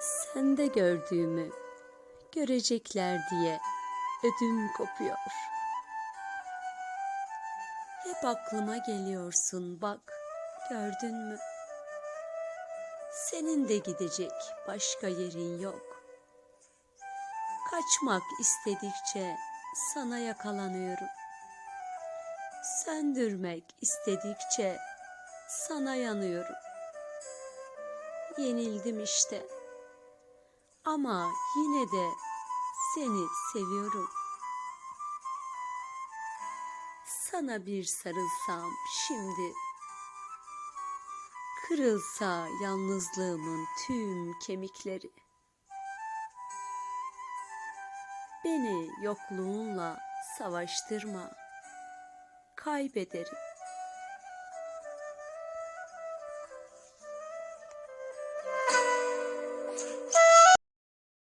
Sende gördüğümü görecekler diye ödüm kopuyor. Hep aklıma geliyorsun bak gördün mü? Senin de gidecek başka yerin yok. Kaçmak istedikçe sana yakalanıyorum. Söndürmek istedikçe sana yanıyorum. Yenildim işte. Ama yine de seni seviyorum. Sana bir sarılsam şimdi kırılsa yalnızlığımın tüm kemikleri. Beni yokluğunla savaştırma. Kaybederim.